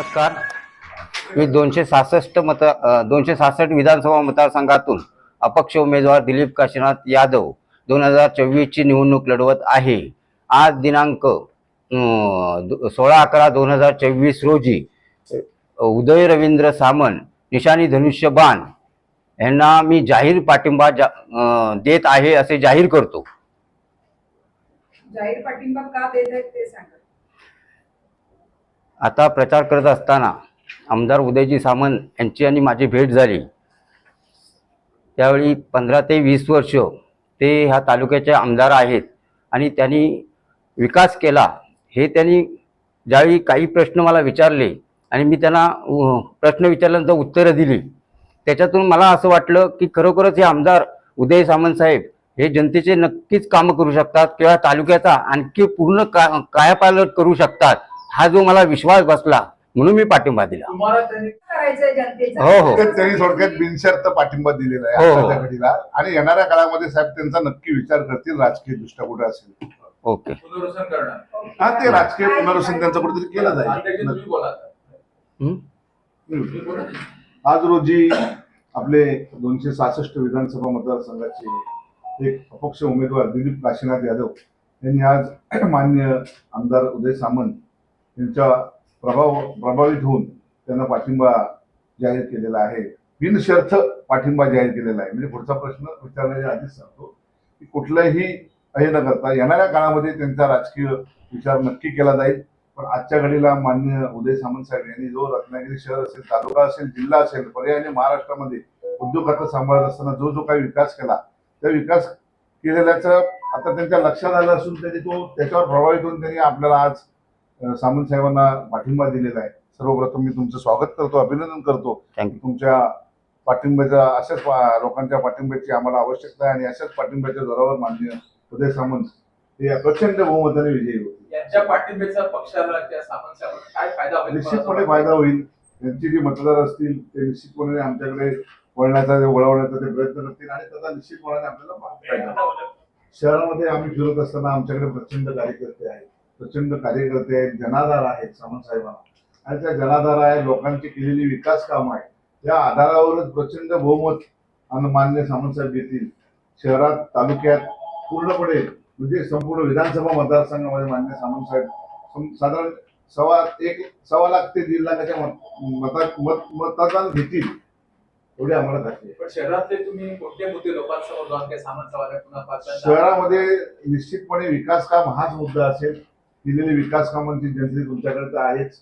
नमस्कार. मी दोनशे सहासष्ट मत दोनशे सहासष्ट विधानसभा मतदारसंघातून अपक्ष उमेदवार दिलीप काशीनाथ यादव दोन हजार चोवीसची निवडणूक लढवत आहे. आज दिनांक सोळा अकरा दोन हजार चोवीस रोजी उदय रवींद्र सामंत निशाणी धनुष्यबाण यांना मी जाहीर पाठिंबा जा देत आहे असे जाहीर करतो. जाहीर पाठिंबा का देत आहेत ते सांगा. आता प्रचार करत असताना आमदार उदयजी सामंत यांची आणि माझी भेट झाली. त्यावेळी पंधरा ते वीस वर्ष ते ह्या तालुक्याचे आमदार आहेत आणि त्यांनी विकास केला हे त्यांनी ज्यावेळी काही प्रश्न मला विचारले आणि मी त्यांना प्रश्न विचारल्यानंतर उत्तरं दिली. त्याच्यातून मला असं वाटलं की खरोखरच हे आमदार उदय सामंत साहेब हे जनतेचे नक्कीच कामं करू शकतात किंवा तालुक्याचा आणखी पूर्ण का कायापालट करू शकतात. हा जो मला विश्वास बसला म्हणून मी पाठिंबा दिला हो, हो. तर त्यांनी थोडक्यात बिनशर्त पाठिंबा दिलेला आहे हो, हो. आताच्या घडीला आणि येणाऱ्या काळामध्ये साहेब त्यांचा नक्की विचार करतील राजकीय दृष्ट्या कुठे असेल ओके पुनर्वसन करणार हा ते राजकीय पुनर्वसन त्यांचं कुठेतरी केलं अध्यक्ष जाईल तुम्ही बोला आता. हं? तुम्ही बोला. आज रोजी आपले दोनशे सहासष्ट विधानसभा मतदारसंघाचे एक अपक्ष उमेदवार दिलीप काशीनाथ यादव यांनी आज मान्य आमदार उदय सामंत त्यांचा प्रभाव प्रभावित होऊन त्यांना पाठिंबा जाहीर केलेला आहे. बिनशर्थ पाठिंबा जाहीर केलेला आहे. म्हणजे पुढचा प्रश्न विचारण्याच्या आधीच सांगतो की कुठलंही हे न करता येणाऱ्या काळामध्ये त्यांचा राजकीय विचार नक्की केला जाईल. पण आजच्या घडीला मान्य उदय सामंत साहेब यांनी जो रत्नागिरी शहर असेल तालुका असेल जिल्हा असेल पर्यायाने म्हणजे महाराष्ट्रामध्ये उद्योग खातं सांभाळत असताना जो जो काही विकास केला त्या विकास केलेल्याचं आता त्यांच्या लक्षात आलं असून त्यांनी तो त्याच्यावर प्रभावित होऊन त्यांनी आपल्याला आज सामंत साहेबांना पाठिंबा दिलेला आहे. सर्वप्रथम मी तुमचं स्वागत करतो अभिनंदन करतो. तुमच्या पाठिंब्याच्या अशाच लोकांच्या पाठिंब्याची आम्हाला आवश्यकता आहे आणि अशाच पाठिंब्याच्या जोरावर मान्य उदय सामंत हे प्रचंड बहुमताने विजयी होते. यांच्या पाठिंब्याचा पक्षाला काय फायदा होईल? निश्चितपणे फायदा होईल. त्यांची जी मतदार असतील ते निश्चितपणे आमच्याकडे वळण्याचा वळवण्याचा ते प्रयत्न करतील आणि त्याचा निश्चितपणे आपल्याला. शहरामध्ये आम्ही फिरत असताना आमच्याकडे प्रचंड कार्यकर्ते आहेत. प्रचंड कार्यकर्ते आहेत जनाधार आहेत सामंत साहेबांना. आणि त्या जनाधार आहे लोकांची केलेली विकास कामं आहे त्या आधारावरच प्रचंड बहुमत मान्य सामंत साहेब घेतील शहरात तालुक्यात पूर्णपणे म्हणजे संपूर्ण विधानसभा मतदारसंघामध्ये मान्य सामंत साहेब सम- साधारण सव्वा एक सव्वा लाख ते दीड लाखाच्या मत मतात मत मतदान घेतील. एवढी आम्हाला खात्री पण शहरातले तुम्ही कोणते मुद्दे लोकांसमोर जाऊन सामंत साहेबांना पुन्हा शहरामध्ये निश्चितपणे विकास काम हाच मुद्दा असेल. दिलेली विकास कामांची जनते तुमच्याकडे तर आहेच.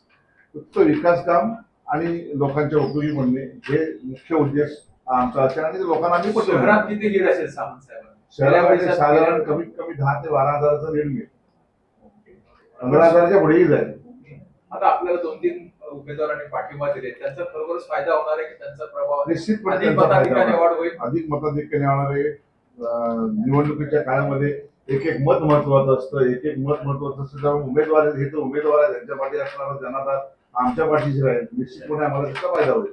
फक्त विकास काम आणि लोकांच्या उपयोगी बनणे हे मुख्य उद्देश आमचा असेल आणि लोकांना आम्ही देऊ. शहरात किती लीड असेल सामंत शहरामध्ये साधारण कमीत कमी दहा ते बारा हजाराचं लीड मिळेल पंधरा हजाराच्या पुढेही जाईल. आता आपल्याला दोन तीन उमेदवारांनी पाठिंबा दिले त्यांचा खरोखरच फायदा होणार आहे की त्यांचा प्रभाव निश्चितपणे अधिक होणार. वाढ होईल? अधिक मताधिक्याने होणारे अं, निवडणुकीच्या काळामध्ये एक एक मत महत्वाचं असतं एक एक मत महत्वाचं असतं. त्यामुळे उमेदवार हे तर उमेदवार आहे त्यांच्या पाठी असणारा जनाधार आमच्या पाठीशी राहील. निश्चितपणे आम्हाला त्याचा फायदा होईल.